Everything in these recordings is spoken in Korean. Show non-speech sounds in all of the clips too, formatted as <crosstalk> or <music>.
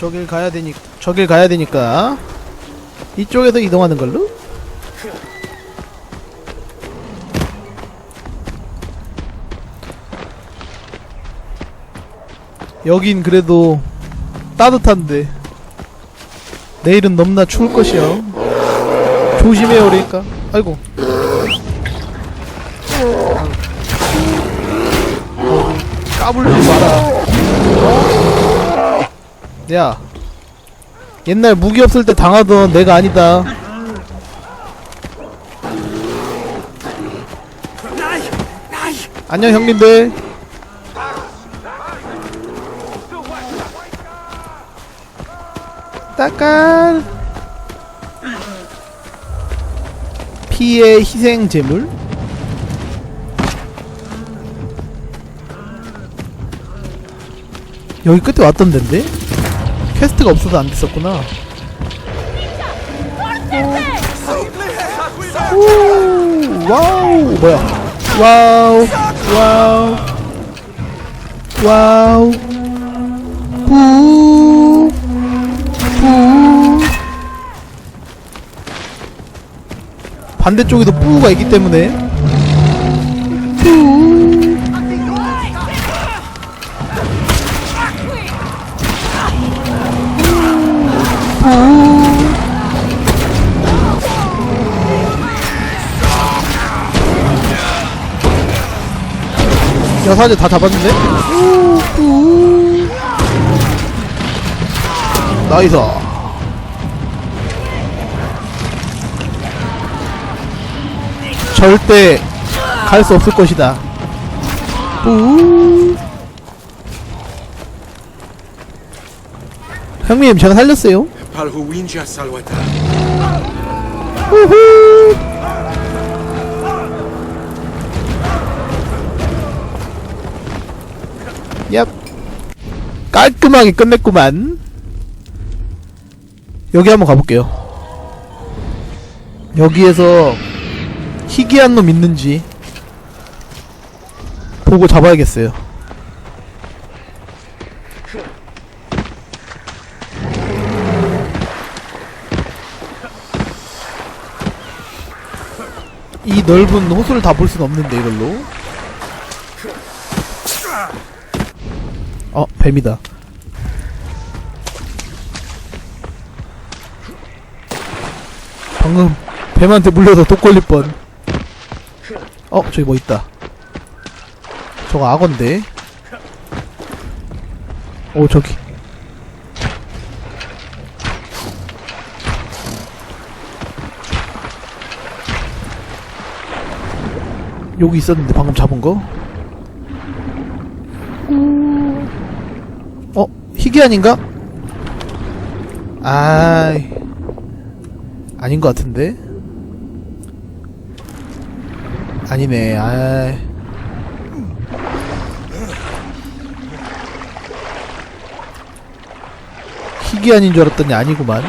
저길 가야 되니 저길 가야 되니까 이쪽에서 이동하는 걸로. 여긴 그래도 따뜻한데 내일은 넘나 추울 것이요. 조심해요, 그러니까. 아이고. 어, 까불지 마라. 야. 옛날 무기 없을 때 당하던 내가 아니다. 안녕 형님들. 따깐. 피해 희생 제물. 여기 끝에 왔던 데인데? 퀘스트가 없어서 안 됐었구나. 오, 와우, 뭐야? 와우, 와우, 와우, 부, 부. 반대쪽에도 뿌가 있기 때문에 여사제 다 잡았는데? 나이스 절대 갈 수 없을 것이다 우 형님 제가 살렸어요 Palhuinja Salwata. 우후 깔끔하게 끝냈구만. 여기 한번 가볼게요. 여기에서 희귀한 놈 있는지 보고 잡아야겠어요. 이 넓은 호수를 다 볼 순 없는데 이걸로 어 뱀이다. 방금 뱀한테 물려서 독 걸릴 뻔. 어 저기 뭐 있다. 저거 악어인데? 오 저기. 여기 있었는데 방금 잡은 거? 어? 희귀한인가? 아이 아닌 것 같은데? 아니네 아이 희귀한인 줄 알았더니 아니구만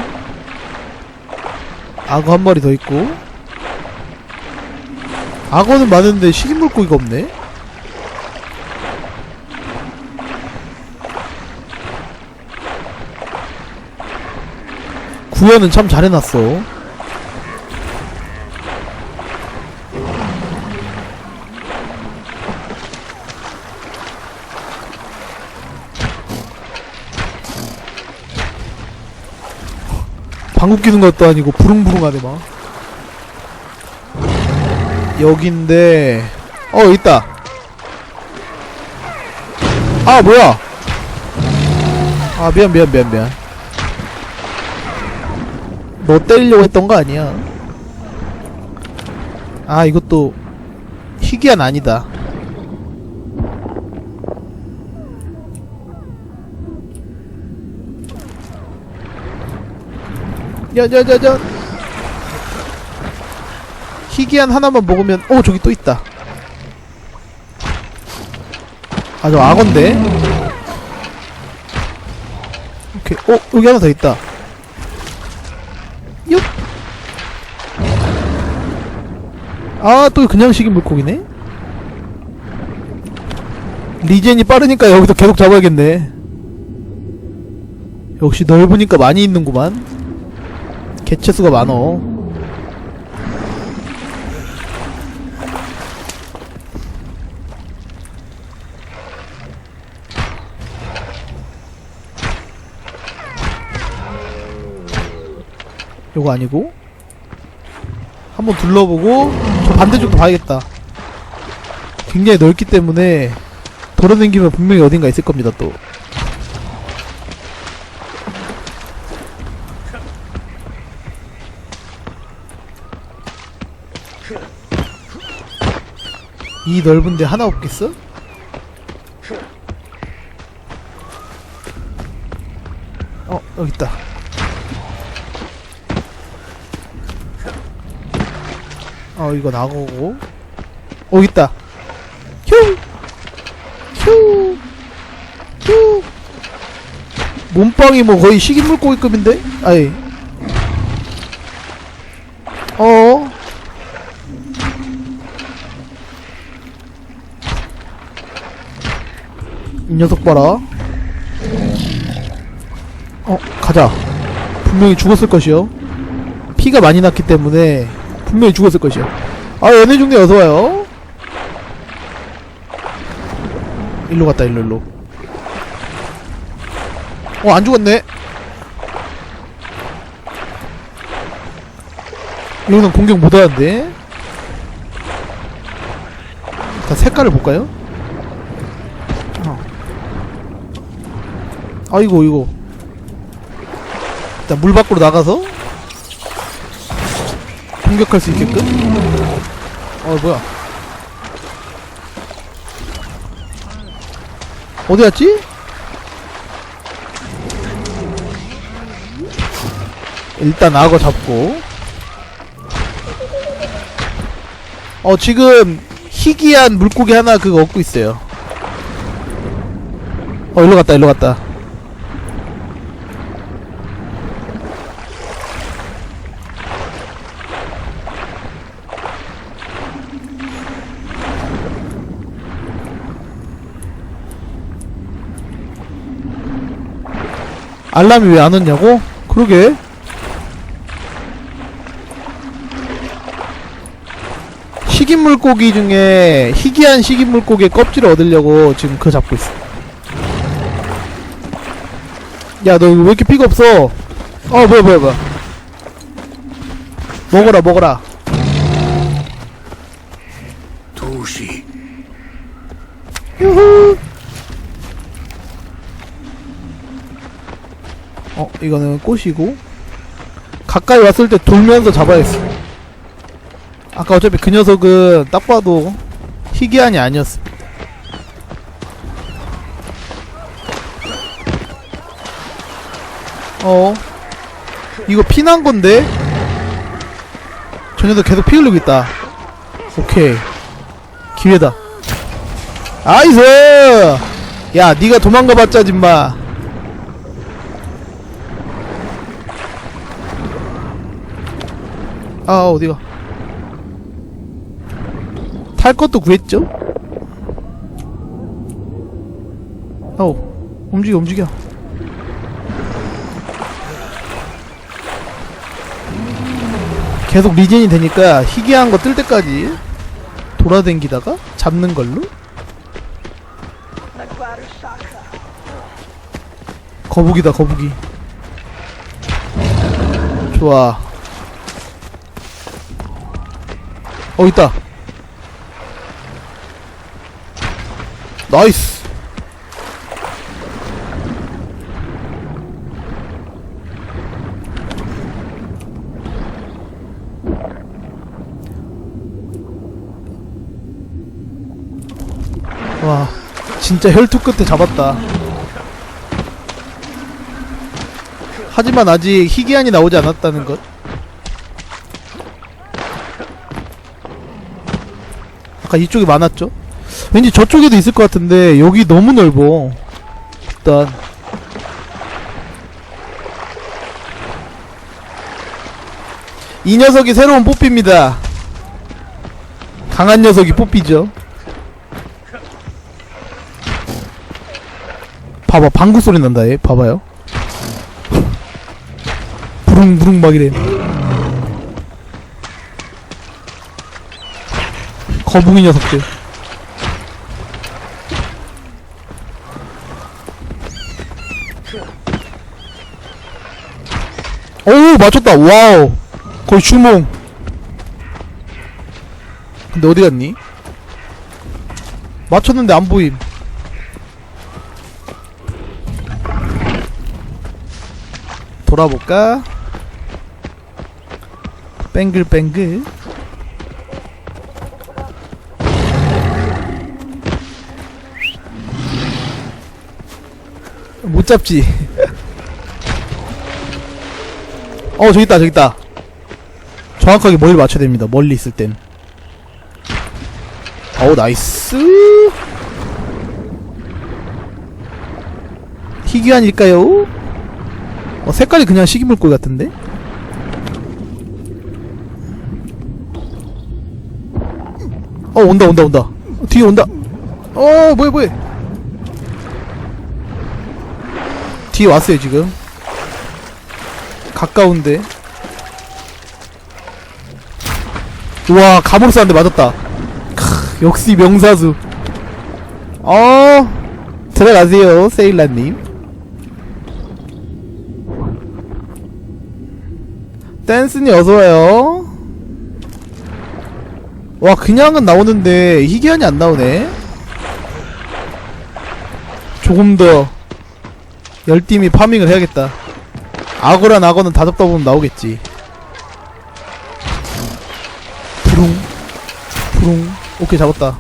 악어 한 마리 더 있고 악어는 많은데 식인 물고기가 없네? 구현은 참 잘해놨어. 방귀 끼는 것도 아니고 부릉부릉하네 막. 여긴데 어 있다. 아 뭐야? 아 미안 미안 미안 미안. 너 때리려고 했던 거 아니야? 아 이것도 희귀한 아니다. 야야야야 희귀한 하나만 먹으면 어 저기 또 있다. 아 저 악어인데. 오케이 어 여기 하나 더 있다. 아, 또 그냥 식인 물고기네? 리젠이 빠르니까 여기서 계속 잡아야겠네. 역시 넓으니까 많이 있는구만. 개체수가 많어. 요거 아니고 한번 둘러보고 저 반대쪽도 봐야겠다. 굉장히 넓기 때문에 돌아다니면 분명히 어딘가 있을 겁니다 또. 이 넓은데 하나 없겠어? 어 여기 있다 어 이거 어 여기 있다 휴! 휴! 휴! 몸빵이 뭐 거의 식인 물고기급인데? 아이 어이 녀석 봐라 어 가자 분명히 죽었을 것이요 피가 많이 났기 때문에 분명히 죽었을 것이요. 아 연애 중대 어서와요. 일로 갔다 일로 일로. 어 안 죽었네. 이거는 공격 못하는데. 일단 색깔을 볼까요? 어. 아이고 이거. 일단 물 밖으로 나가서 공격할 수 있게끔? 어 뭐야? 어디 갔지? 일단 악어 잡고. 어 지금 희귀한 물고기 하나 그거 얻고 있어요. 어 일로 갔다 일로 갔다 알람이 왜 안 왔냐고? 그러게. 식인물고기 중에 희귀한 식인물고기의 껍질을 얻으려고 지금 그거 잡고 있어. 야 너 왜 이렇게 피가 없어? 어 뭐야 뭐야 뭐야. 먹어라 먹어라. Tushi. 유후 이거는 꽃이고 가까이 왔을 때 돌면서 잡아야겠어. 아까 어차피 그 녀석은 딱 봐도 희귀한이 아니었어 어? 이거 피난 건데? 저 녀석 계속 피 흘리고 있다. 오케이. 기회다. 아이스! 야 니가 도망가봤자 짐마 아 어디가? 탈 것도 구했죠? 어우 움직여 움직여. 계속 리젠이 되니까 희귀한 거 뜰 때까지 돌아댕기다가 잡는 걸로? 거북이다 거북이. 좋아 어 있다. 나이스. 와 진짜 혈투 끝에 잡았다. 하지만 아직 희귀한이 나오지 않았다는 것 아까 이쪽이 많았죠? 왠지 저쪽에도 있을 것 같은데 여기 너무 넓어. 일단. 이 녀석이 새로운 뽀삐입니다. 강한 녀석이 뽀삐죠. 봐봐 방구 소리 난다 얘. 봐봐요. 부릉부릉 막 이래 거북이 녀석들. 오 맞췄다. 와우. 거의 주몽. 근데 어디 갔니? 맞췄는데 안 보임. 돌아볼까? 뱅글뱅글 잡지. 어 저기 있다 저기 있다. 정확하게 머리를 맞춰야 됩니다 멀리 있을 땐. 어우 나이스. 희귀한일까요? 어 색깔이 그냥 시기물고기 같은데? 어 온다 온다 온다. 뒤에 온다. 어 뭐야 뭐야 뒤에 왔어요 지금. 가까운데. 우와 감으로 쐈는데 맞았다. 크, 역시 명사수. 어? 들어가세요 세일라님. 댄스니 어서와요. 와 그냥은 나오는데 희귀한이 안 나오네. 조금 더 열심히 파밍을 해야겠다. 악어란 악어는 다 잡다 보면 나오겠지. 부릉 부릉 오케이 잡았다.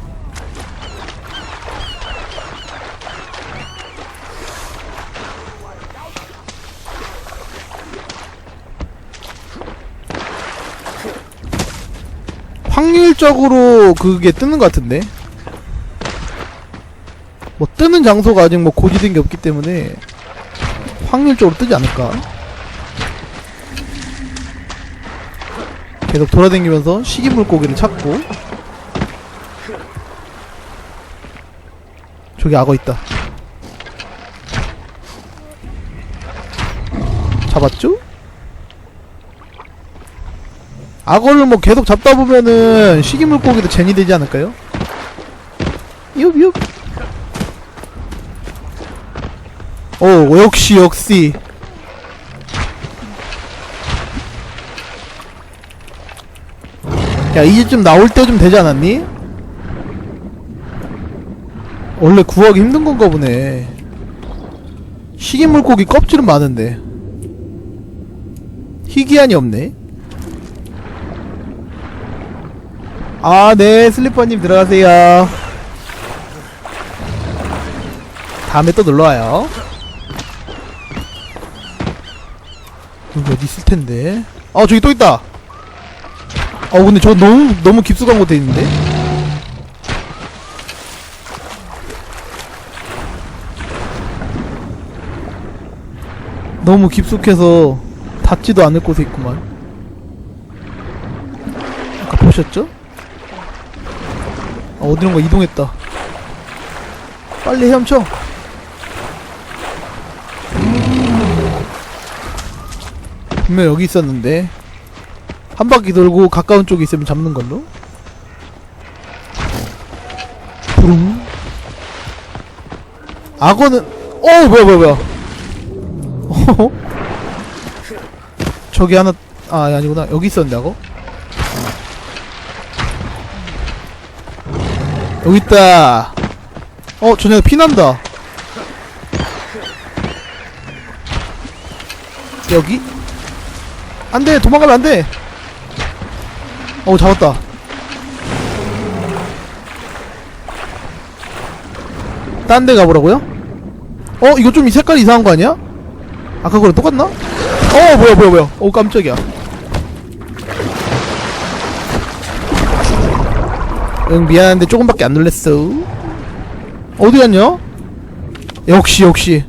확률적으로 그게 뜨는 것 같은데? 뭐 뜨는 장소가 아직 뭐 고지된 게 없기 때문에 확률적으로 뜨지 않을까 계속 돌아다니면서 시기 물고기를 찾고 저기 악어 있다 잡았죠? 악어를 뭐 계속 잡다 보면은 시기 물고기도 젠이 되지 않을까요? 윕윕 오 역시 역시 야 이제 좀 나올 때 좀 되지 않았니? 원래 구하기 힘든 건가 보네 시기물고기 껍질은 많은데 희귀한이 없네 아, 네, 슬리퍼님 들어가세요. 다음에 또 놀러와요. 여기 어디 있을 텐데. 아, 저기 또 있다. 어, 근데 저 너무, 너무 깊숙한 곳에 있는데? 너무 깊숙해서 닿지도 않을 곳에 있구만. 아까 보셨죠? 아, 어디론가 이동했다. 빨리 헤엄쳐. 분명 여기 있었는데 한 바퀴 돌고 가까운 쪽에 있으면 잡는 걸로. 부릉. 악어는 어 뭐야 뭐야 뭐야. 어? 저기 하나 아 아니구나 여기 있었는데 악어. 여기 있다. 어, 저녁에 피난다. 여기? 안 돼, 도망가면 안 돼. 어, 잡았다. 딴 데 가보라고요? 어, 이거 좀 이 색깔 이상한 거 아니야? 아까 거랑 똑같나? 어, 뭐야, 뭐야, 뭐야. 어, 깜짝이야. 응 미안한데 조금밖에 안 놀랬어 어디 갔냐? 역시 역시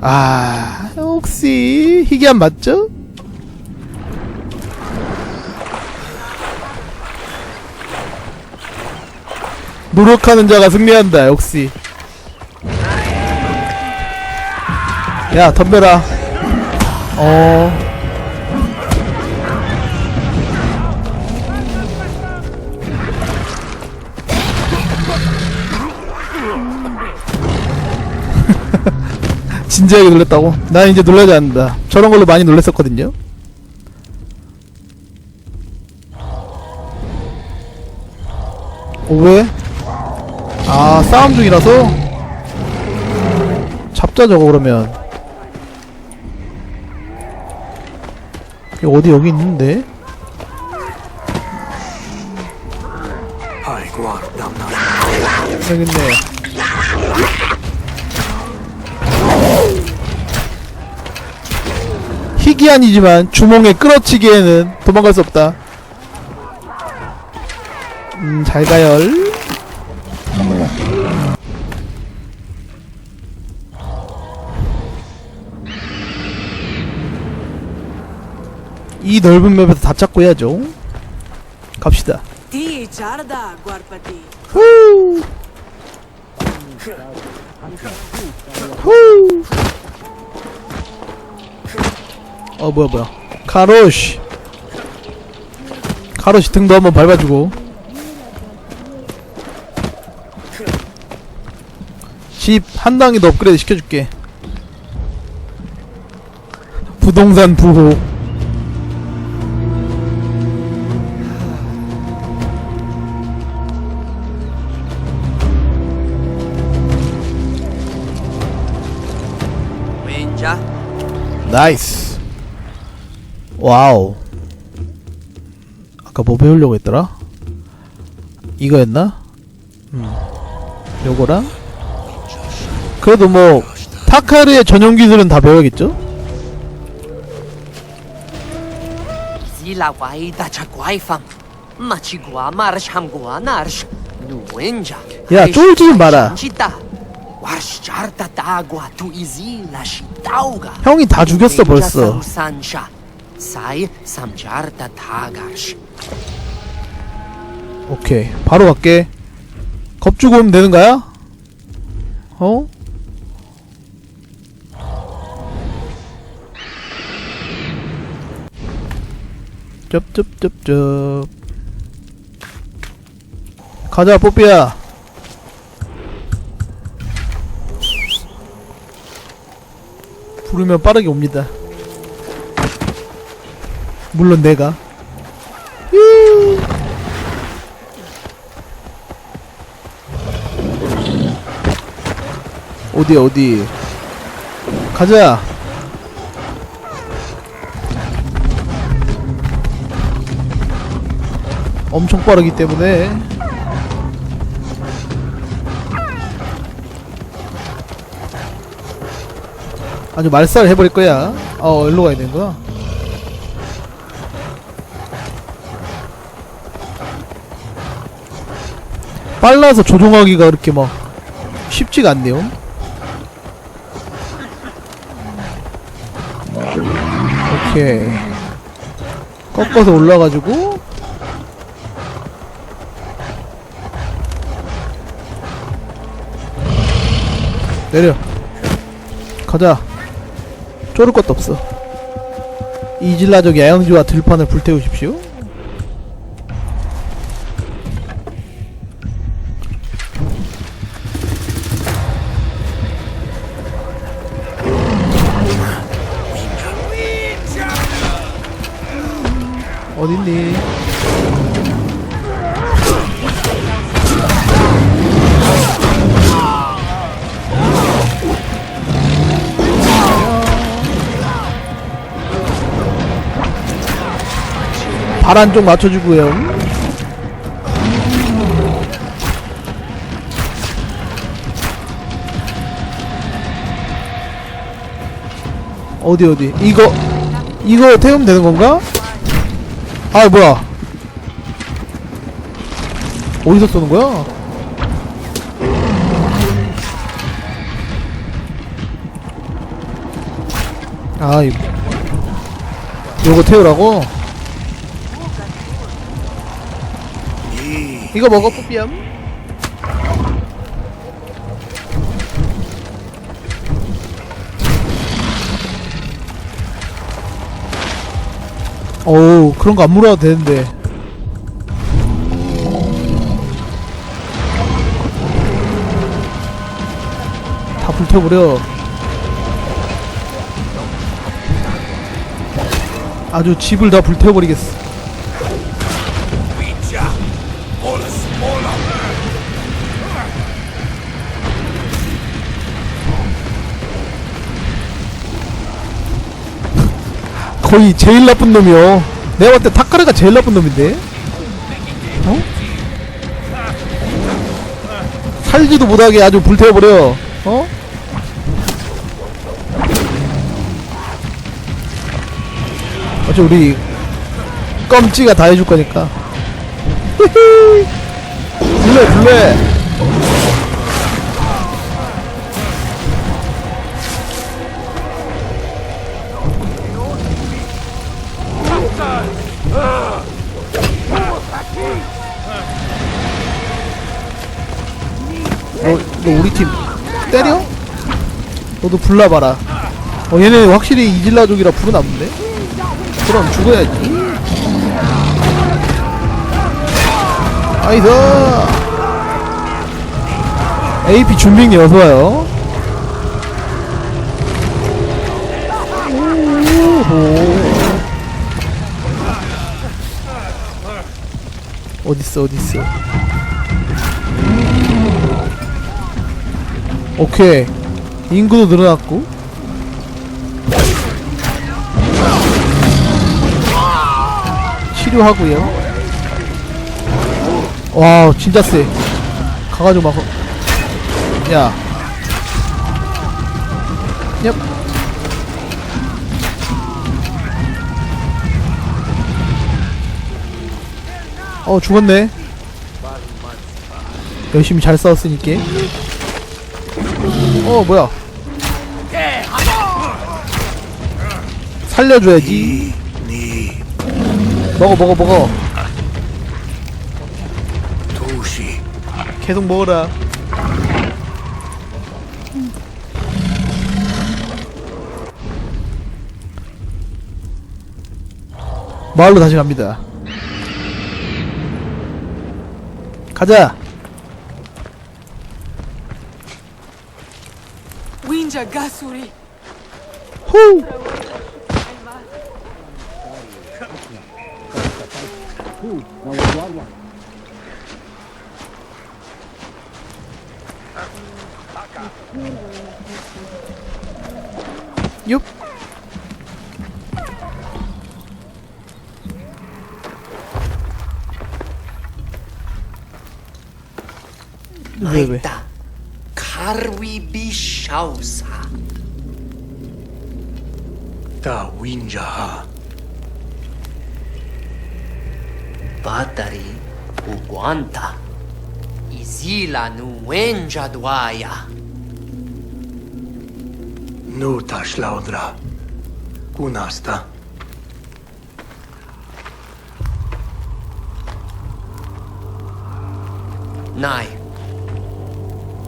아 역시 희귀한 맞죠? 노력하는 자가 승리한다 역시 야 덤벼라 어. <laughs> 진지하게 놀랬다고? 난 이제 놀라지 않는다. 저런 걸로 많이 놀랬었거든요. 오, 왜? 아, 싸움 중이라서? 잡자, 저거, 그러면. 어디 여기 있는데? 여기 있네. 희귀한이지만 주몽에 끌어치기에는 도망갈 수 없다. 음, 잘 가열. 이 넓은 맵에서 다 잡고 해야죠. 갑시다. 후! 후! 어 뭐야 뭐야 카로시 카로시 등도 한번 밟아주고 집 한 단계 더 업그레이드 시켜줄게 부동산 부호 나이스 와우 아까 뭐 배우려고 했더라? 이거였나? 음 요거랑 그래도 뭐 타카르의 전용 기술은 다 배워야겠죠? 야, 쫄지 좀 마라. 형이 다 죽였어 벌써. 오케이. 바로 갈게. 겁주고 오면 되는 거야? 어? 쩝쩝쩝쩝. 가자 뽀삐야 부르면 빠르게 옵니다. 물론 내가. 유. 어디 어디? 가자. 엄청 빠르기 때문에 아주 말살을 해버릴 거야. 어 일로 가야 되는구나. 빨라서 조종하기가 그렇게 막 쉽지가 않네요. 오케이. 꺾어서 올라가지고. 내려. 가자 쫄을 것도 없어 이질라족 야영지와 들판을 불태우십시오 어딨니? 발 안쪽 맞춰주고요. 어디 어디 이거 이거 태우면 되는 건가? 아 뭐야 어디서 쏘는 거야? 아 이거 요거 태우라고? 이거 먹어 뽀삐염. 어우 그런 거 안 물어도 되는데. 다 불태워버려. 아주 집을 다 불태워버리겠어 거의 제일 나쁜 놈이요. 내가 봤을 때 타카레가 제일 나쁜 놈인데. 어? 살지도 못하게 아주 불태워버려. 어? 어차피 우리 껌찌가 다 해줄 거니까. <laughs> 불래 불래. 너, 너 우리 팀 때려? 너도 불나봐라. 어, 얘네 확실히 이질라족이라 나쁜데? 그럼 죽어야지. 아이스! AP 준비님 어서와요. 어딨어, 어딨어. 오케이. 인구도 늘어났고. 치료하고요. 와 진짜 세 가가지고 막 야. 얍. 어 죽었네. 열심히 잘 싸웠으니까 어 뭐야? 살려줘야지. 니 먹어 먹어 먹어. 계속 먹어라. 마을로 다시 갑니다. 가자 Winja Gasuri. 후 육. 왜 왜? Aita. Darwi Bishausa. Ta Winjaha. Batari Uguanta. Izila Nuenja Dwaya. Nu taș laudra. Cu. Nai.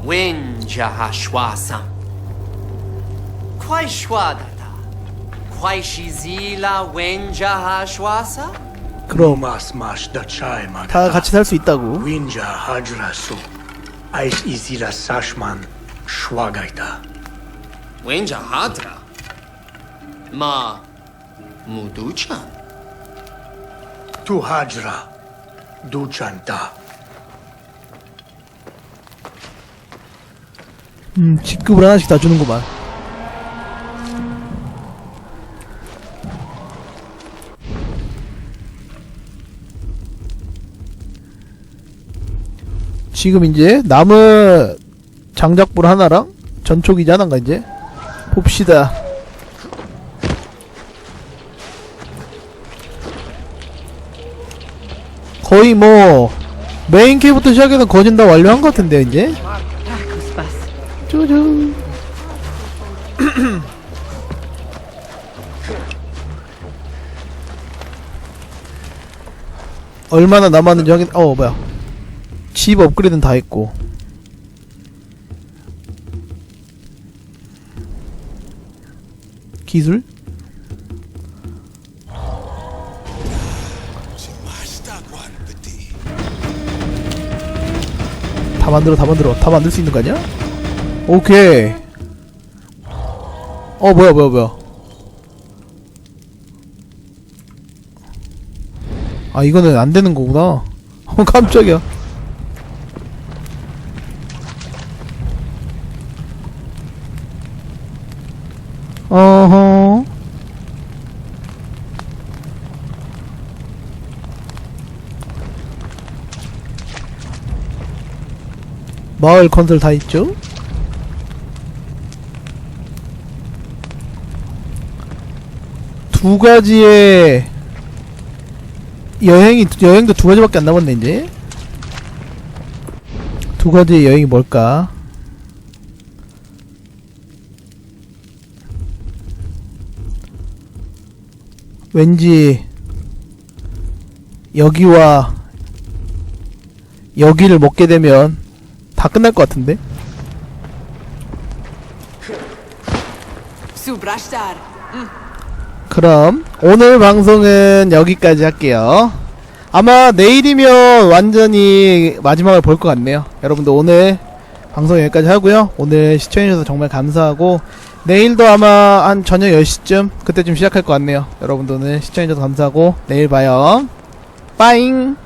Wind. Hashwasa. Quai shwadata. Quai shizila wenja hashwasa? 그럼 mas mas da chai 다 같이 살 수 있다고. 윈자 하드라수 아이스 이지라 사시만 슈와가이다 Wenja hadra. Ma. Muducha. 투 하드 음, 직급을 하나씩 다 주는구만. 지금 이제 남은 장작불 하나랑 전초기지 하나인가 이제 봅시다. 거의 뭐 메인 캐부터 시작해서 거진 다 완료한 것 같은데 이제. 얼마나 남았는지 확인 어 뭐야. 집 업그레이드는 다 했고. 기술? 다 만들어 다 만들어. 다 만들 수 있는 거 아니야? 오케이. 어 뭐야 뭐야 뭐야. 아 이거는 안 되는 거구나. <laughs> 어 깜짝이야. 어허. 마을 건설 다 있죠? 두 가지의 여행이 여행도 두 가지밖에 안 남았네 이제 두 가지의 여행이 뭘까? 왠지 여기와 여기를 먹게 되면 다 끝날 것 같은데? 그럼 오늘 방송은 여기까지 할게요. 아마 내일이면 완전히 마지막을 볼 것 같네요. 여러분들 오늘 방송 여기까지 하고요. 오늘 시청해주셔서 정말 감사하고 내일도 아마 한 저녁 10시쯤 그때쯤 시작할 것 같네요. 여러분들 오늘 시청해주셔서 감사하고 내일 봐요. 빠잉!